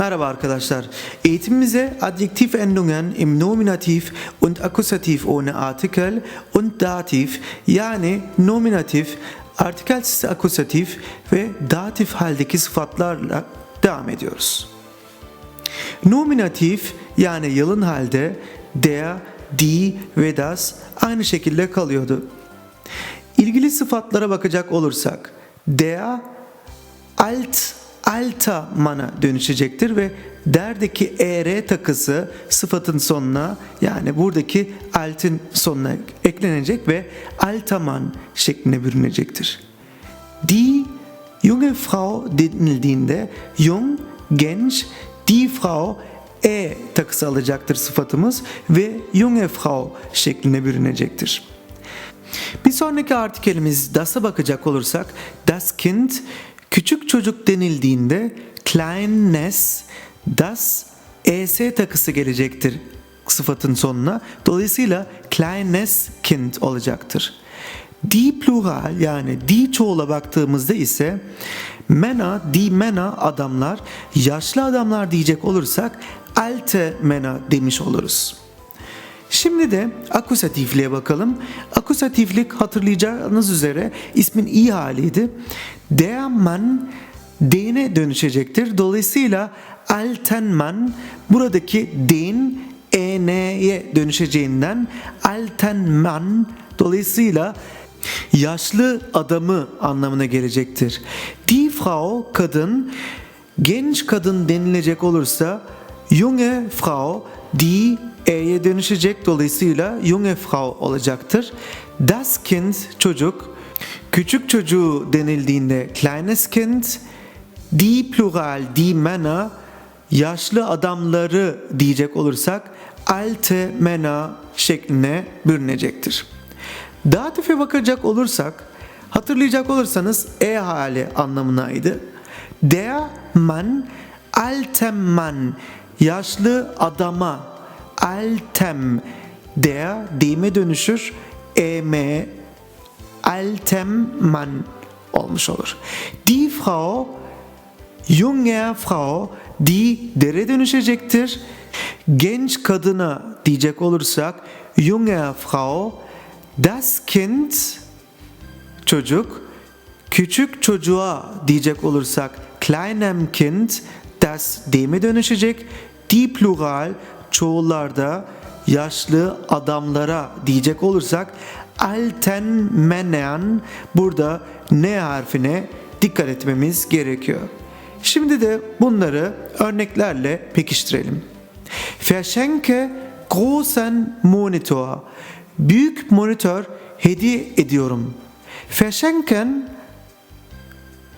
Merhaba arkadaşlar. Eğitimimize adjektiv Endungen im Nominativ und Akkusativ ohne Artikel und Dativ yani nominatif, artikelsiz akkusatif ve datif haldeki sıfatlarla devam ediyoruz. Nominatif yani yalın halde der, die ve das aynı şekilde kalıyordu. İlgili sıfatlara bakacak olursak der alt alta mana dönüşecektir ve derdeki er takısı sıfatın sonuna yani buradaki altin sonuna eklenecek ve altaman şekline bürünecektir. Die junge Frau denildiğinde jung, genç, die Frau e takısı alacaktır sıfatımız ve junge Frau şekline bürünecektir. Bir sonraki artikelimiz das'a bakacak olursak das Kind küçük çocuk denildiğinde kleines das es takısı gelecektir sıfatın sonuna. Dolayısıyla kleines Kind olacaktır. Die plural yani die çoğula baktığımızda ise mena, die mena adamlar, yaşlı adamlar diyecek olursak alte mena demiş oluruz. Şimdi de akusatifliğe bakalım. Akusatiflik hatırlayacağınız üzere ismin iyi haliydi. Der Mann den'e dönüşecektir. Dolayısıyla alten man buradaki den en'ye dönüşeceğinden alten man dolayısıyla yaşlı adamı anlamına gelecektir. Die Frau kadın, genç kadın denilecek olursa junge Frau die e'ye dönüşecek dolayısıyla junge Frau olacaktır. Das Kind çocuk, küçük çocuğu denildiğinde kleines Kind, die plural die Männer yaşlı adamları diyecek olursak alte Männer şekline bürünecektir. Datife bakacak olursak hatırlayacak olursanız e hali anlamınaydı. Der Mann altem Mann yaşlı adama altem der deyime dönüşür em altem Mann olmuş olur. Die Frau junge Frau die dere dönüşecektir. Genç kadına diyecek olursak junge Frau das Kind çocuk küçük çocuğa diyecek olursak kleinem Kind das deyime dönüşecek. Die plural çoğullarda yaşlı adamlara diyecek olursak alten menen burada n harfine dikkat etmemiz gerekiyor. Şimdi de bunları örneklerle pekiştirelim. Verschenke großen Monitor. Büyük monitör hediye ediyorum. Verschenken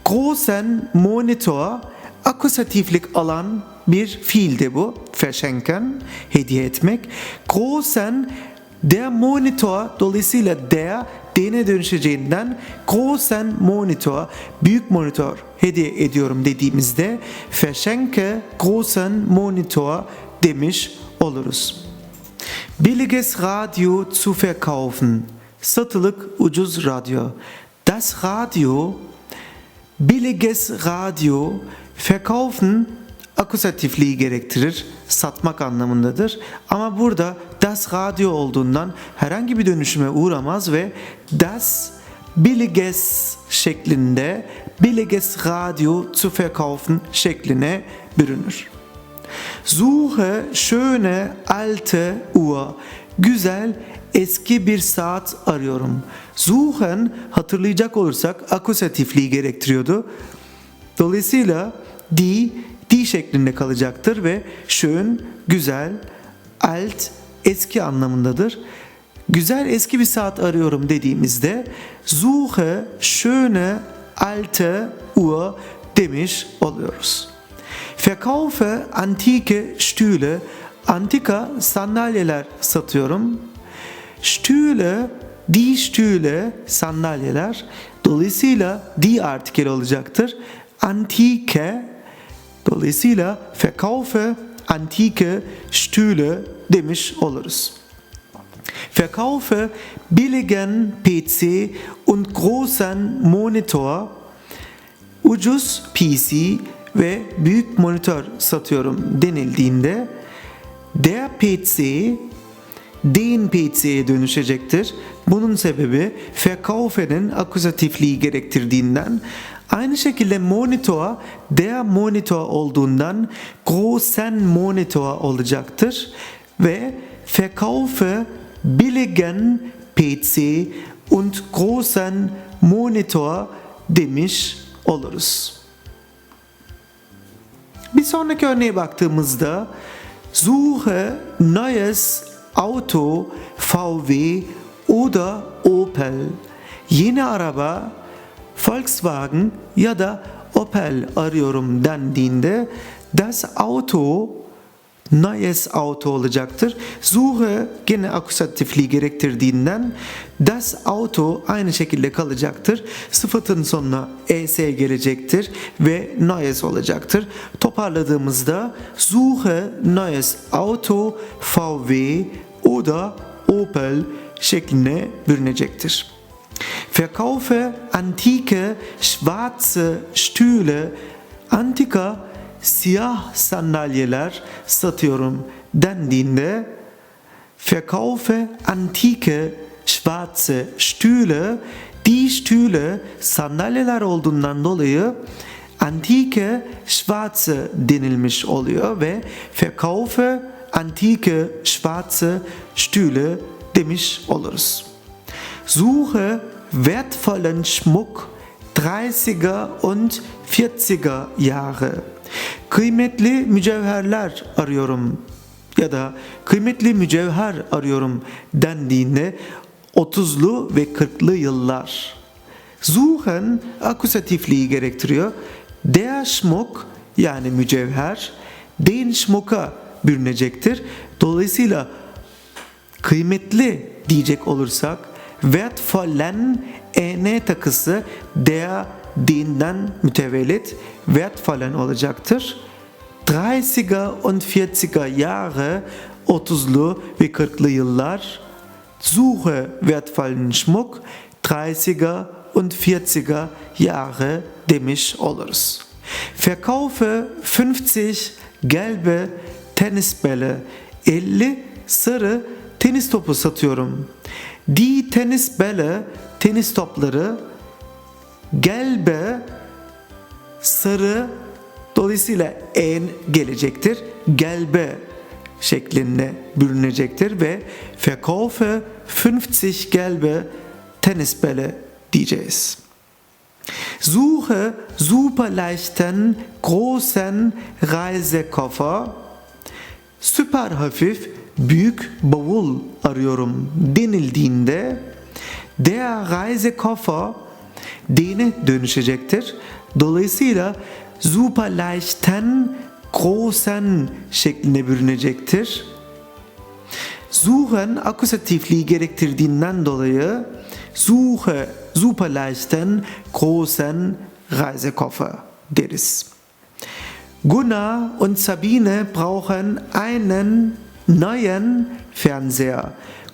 großen Monitor akusatiflik alan bir fiildi bu. Verschenken hediye etmek. Großen der Monitor dolayısıyla der D'ne dönüşeceğinden großen Monitor büyük monitör hediye ediyorum dediğimizde Verschenke großen Monitor demiş oluruz. Billiges Radio zu verkaufen. Satılık ucuz radyo. Das Radio billiges Radio verkaufen akusatifliği gerektirir. Satmak anlamındadır. Ama burada das Radio olduğundan herhangi bir dönüşüme uğramaz ve das billiges şeklinde billiges Radio zu verkaufen şekline bürünür. Suche schöne alte Uhr. Güzel eski bir saat arıyorum. Suchen hatırlayacak olursak akusatifliği gerektiriyordu. Dolayısıyla die die şeklinde kalacaktır ve schön güzel, alt eski anlamındadır. Güzel eski bir saat arıyorum dediğimizde suche schöne alte Uhr demiş oluyoruz. Verkaufe antike Stühle. Antika sandalyeler satıyorum. Stühle, die Stühle sandalyeler. Dolayısıyla die artikel olacaktır. Antike dolayısıyla verkaufe antike Stühle demiş oluruz. Verkaufe billigen PC und großen Monitor. Ucuz PC ve büyük monitör satıyorum denildiğinde der PC den PC'ye dönüşecektir. Bunun sebebi verkaufenin akusatifliği gerektirdiğinden aynı şekilde monitor der monitor olduğundan großen monitor olacaktır ve verkaufe billigen PC und großen monitor demiş oluruz. Bir sonraki örneğe baktığımızda Suche neues Auto VW oder Opel. Yeni araba Volkswagen ya da Opel arıyorum dendiğinde das Auto neues Auto olacaktır. Suche gene akusatifliği gerektirdiğinden das Auto aynı şekilde kalacaktır. Sıfatın sonuna es gelecektir ve neues olacaktır. Toparladığımızda Suche neues Auto VW oder Opel şekline bürünecektir. Verkaufe antike schwarze Stühle, antika siyah sandalyeler satıyorum dendiğinde verkaufe antike schwarze Stühle die Stühle sandalyeler olduğundan dolayı antike schwarze denilmiş oluyor ve verkaufe antike schwarze Stühle demiş oluruz. Suche wertvollen Schmuck 30er und 40er Jahre. Kıymetli mücevherler arıyorum ya da kıymetli mücevher arıyorum dendiğinde 30'lu ve 40'lı yıllar. Suchen akusatifliği gerektiriyor. Der Schmuck yani mücevher den Schmuck'a bürünecektir. Dolayısıyla kıymetli diyecek olursak wertvollen en takısı der dinden mütevellit wertvollen olacaktır. 30er und 40er Jahre 30'lu ve 40'lı yıllar Suche wertvollen Schmuck 30er und 40er Jahre demiş oluruz. Verkaufe 50 gelbe Tennisbälle 50 sarı tenis topu satıyorum. Die Tennisbälle tenis topları gelbe sarı dolayısıyla en gelecektir. Gelbe şeklinde bürünecektir ve verkaufe 50 gelbe Tennisbälle diyeceğiz. Suche super leichten großen Reisekoffer süper hafif büyük bavul arıyorum denildiğinde der Reisekoffer dine dönüşecektir. Dolayısıyla super leichten großen şeklinde bürünecektir. Suchen akusatifliği gerektirdiğinden dolayı suche super leichten großen Reisekoffer deriz. Gunnar und Sabine brauchen einen neuen Fernseher.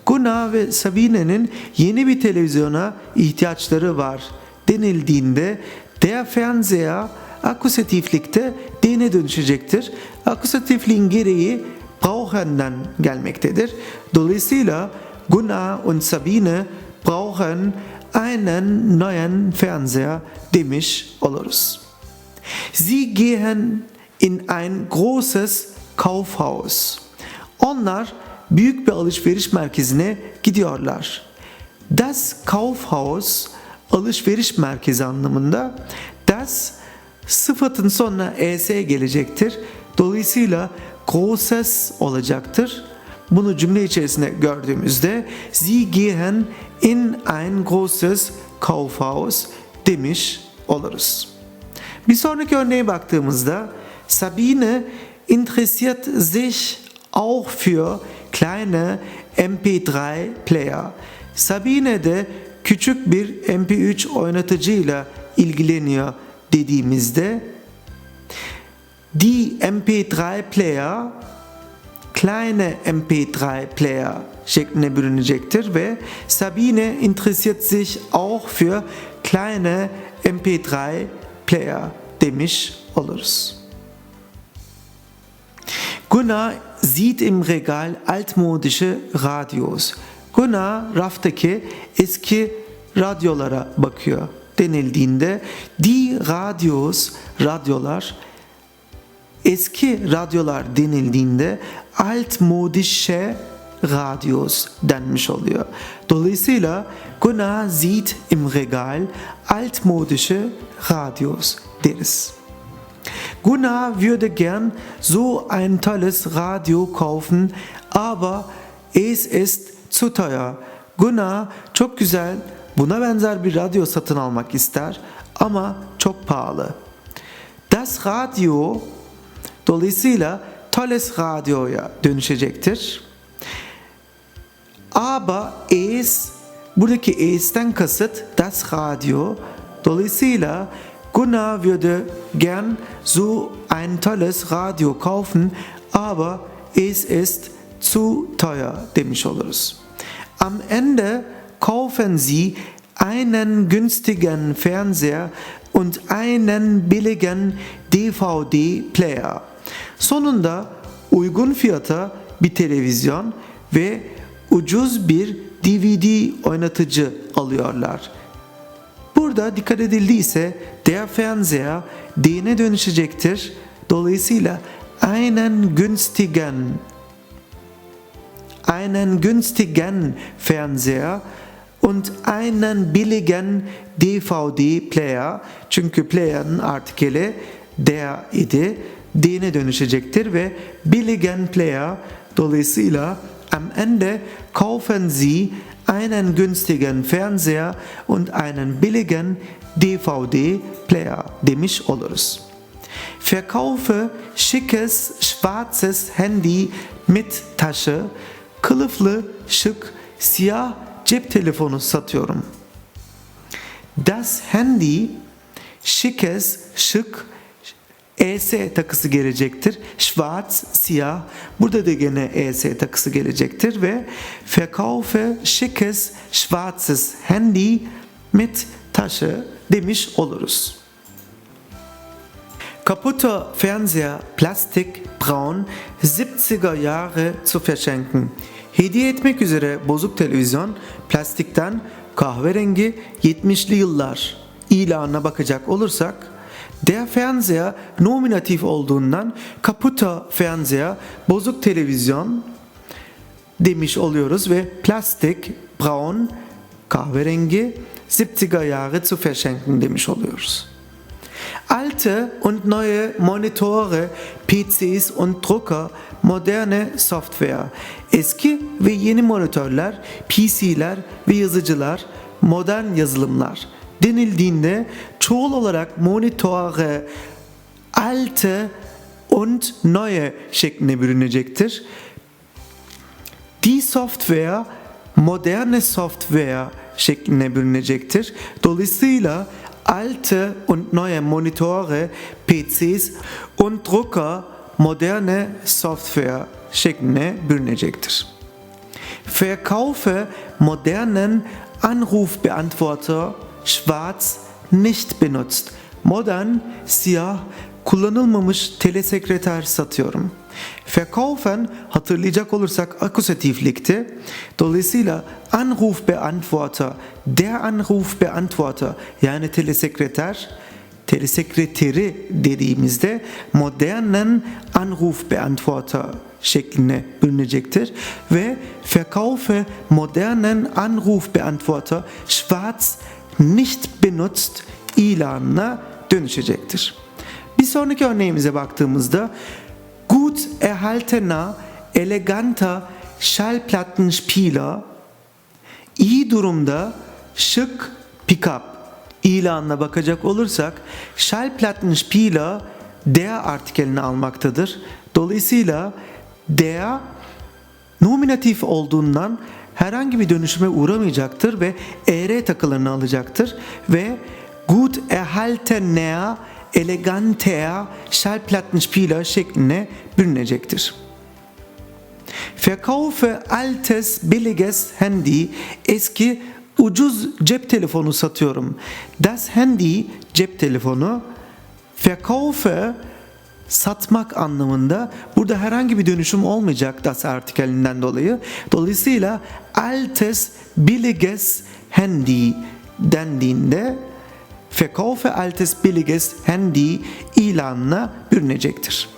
Gunnar ve Sabine'nin yeni bir televizyona ihtiyaçları var denildiğinde der Fernseher akusatiflikte dine dönüşecektir. Akusatifliğin gereği brauchen'den gelmektedir. Dolayısıyla Gunnar und Sabine brauchen einen neuen Fernseher demiş oluruz. Sie gehen in ein großes Kaufhaus. Onlar büyük bir alışveriş merkezine gidiyorlar. Das Kaufhaus alışveriş merkezi anlamında. Das sıfatın sonuna es gelecektir. Dolayısıyla großes olacaktır. Bunu cümle içerisinde gördüğümüzde Sie gehen in ein großes Kaufhaus demiş oluruz. Bir sonraki örneğe baktığımızda Sabine interessiert sich auch für kleine MP3 Player. Sabine de küçük bir MP3 oynatıcıyla ilgileniyor dediğimizde die MP3 Player kleine MP3 Player şeklinde bürünecektir ve Sabine interessiert sich auch für kleine MP3 Player demiş oluruz. Gunnar sieht im Regal altmodische Radios. Gunnar raftaki eski radyolara bakıyor denildiğinde die Radios, radyolar eski radyolar denildiğinde altmodische Radios denmiş oluyor. Dolayısıyla Gunnar sieht im Regal altmodische Radios deriz. Gunnar würde gern so ein tolles Radio kaufen, aber es ist zu teuer. Gunnar çok güzel buna benzer bir radyo satın almak ister ama çok pahalı. Das Radio dolayısıyla tolles radyoya dönüşecektir. Aber es buradaki es'ten kasıt das Radio. Dolayısıyla Gunnar würde gern so ein tolles Radio kaufen, aber es ist zu teuer demiş oluruz. Am Ende kaufen Sie einen günstigen Fernseher und einen billigen DVD-Player. Sonunda uygun fiyata bir televizyon ve ucuz bir DVD oynatıcı alıyorlar. Burada dikkat edildiyse Fernseher D'ne dönüşecektir. Dolayısıyla einen günstigen einen günstigen Fernseher und einen billigen DVD-Player çünkü player'ın artikeli der idi. D'ne dönüşecektir ve billigen Player dolayısıyla am Ende kaufen Sie einen günstigen Fernseher und einen billigen DVD-Player demiş oluruz. Verkaufe schickes schwarzes Handy mit Tasche. Kılıflı, şık, siyah cep telefonu satıyorum. Das Handy schickes, şık, ES takısı gelecektir. Schwarz, siyah. Burada da gene ES takısı gelecektir ve verkaufe schickes schwarzes Handy mit Tasche demiş oluruz. Kaputter Fernseher Plastik Braun 70er Jahre zu verschenken. Hediye etmek üzere bozuk televizyon plastikten kahverengi 70'li yıllar ilanına bakacak olursak Der Fernseher nominatif olduğundan kaputter Fernseher bozuk televizyon demiş oluyoruz ve plastik braun kahverengi 70er Jahre zu verschenken demiş oluyoruz. Alte und neue Monitore, PCs und Drucker, moderne Software. Eski ve yeni monitörler, PC'ler ve yazıcılar, modern yazılımlar denildiğinde çoğul olarak Monitore alte und neue şeklinde bürünecektir. Die Software moderne software şeklinde bürünecektir. Dolayısıyla alte und neue Monitore, PCs und Drucker moderne Software şeklinde bürünecektir. Verkaufe modernen Anrufbeantworter schwarz nicht benutzt. Modern, siyah, kullanılmamış telesekreter satıyorum. Verkaufen hatırlayacak olursak akusatiflikti. Dolayısıyla Anrufbeantworter, der Anrufbeantworter yani telesekreter telesekreteri dediğimizde modernen Anrufbeantworter şekline bürünecektir ve verkaufe modernen Anrufbeantworter schwarz nicht benutzt ilanına dönüşecektir. Bir sonraki örneğimize baktığımızda gut erhaltener, eleganter Schallplattenspieler iyi durumda şık pickup ilanına bakacak olursak Schallplattenspieler der artikelini almaktadır. Dolayısıyla der nominatif olduğundan herhangi bir dönüşüme uğramayacaktır ve er takılarını alacaktır ve gut erhaltener, eleganter Schallplattenspieler şekline bürünecektir. Verkaufe altes billiges Handy eski ucuz cep telefonu satıyorum. Das Handy cep telefonu Verkaufe satmak anlamında burada herhangi bir dönüşüm olmayacak das artikelinden dolayı. Dolayısıyla altes billiges Handy dendiğinde Verkaufe altes billiges Handy ilanına bürünecektir.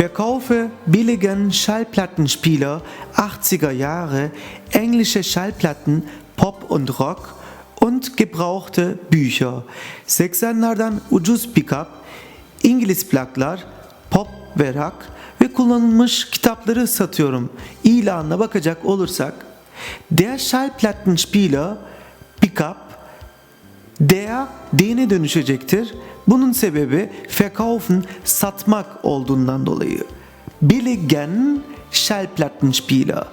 Verkaufe billigen Schallplattenspieler 80er Jahre, englische Schallplatten, Pop und Rock und gebrauchte Bücher. 80'lerden ucuz pickup, İngiliz plaklar, pop ve rock ve kullanılmış kitapları satıyorum. İlanına bakacak olursak, der Schallplattenspieler pickup der dene dönüşecektir. Bunun sebebi verkaufen satmak olduğundan dolayı. Billigen Schallplattenspieler.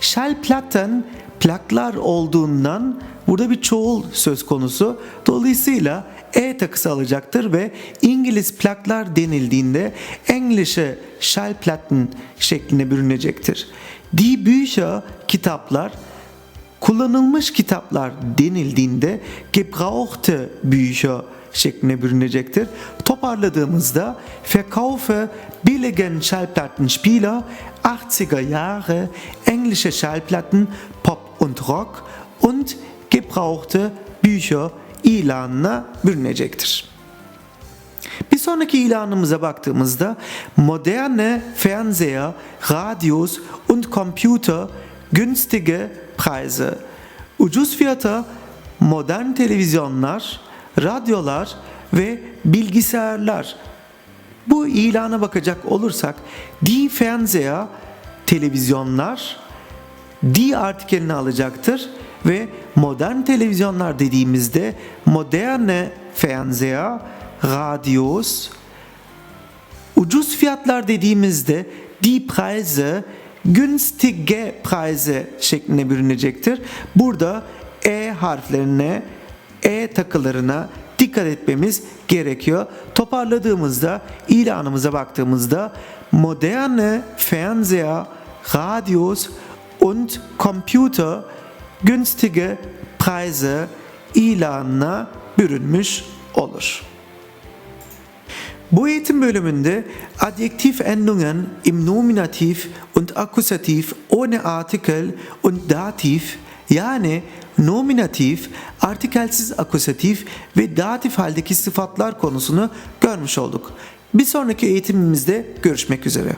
Schallplatten plaklar olduğundan burada bir çoğul söz konusu. Dolayısıyla e takısı alacaktır ve İngiliz plaklar denildiğinde Englische Schallplatten şekline bürünecektir. Die Bücher kitaplar kullanılmış kitaplar denildiğinde gebrauchte Bücher şekline bürünecektir. Toparladığımızda Verkaufe billigen Schallplattenspieler 80er Jahre englische Schallplatten Pop und Rock und gebrauchte Bücher ilanına bürünecektir. Bir sonraki ilanımıza baktığımızda moderne Fernseher, Radios und Computer günstige Preise. Ucuz fiyata modern televizyonlar, radyolar ve bilgisayarlar. Bu ilana bakacak olursak Die Fernseher televizyonlar Die artikelini alacaktır ve modern televizyonlar dediğimizde moderne Fernseher, Radios, ucuz fiyatlar dediğimizde die Preise günstige Preise şeklinde bürünecektir. Burada E harflerine, E takılarına dikkat etmemiz gerekiyor. Toparladığımızda, ilanımıza baktığımızda moderne Fernseher, Radios und Computer günstige Preise ilanına bürünmüş olur. Bu eğitim bölümünde Adjektiv Endungen im Nominativ und Akkusativ ohne Artikel und Dativ yani nominatif, artikelsiz akusatif ve datif haldeki sıfatlar konusunu görmüş olduk. Bir sonraki eğitimimizde görüşmek üzere.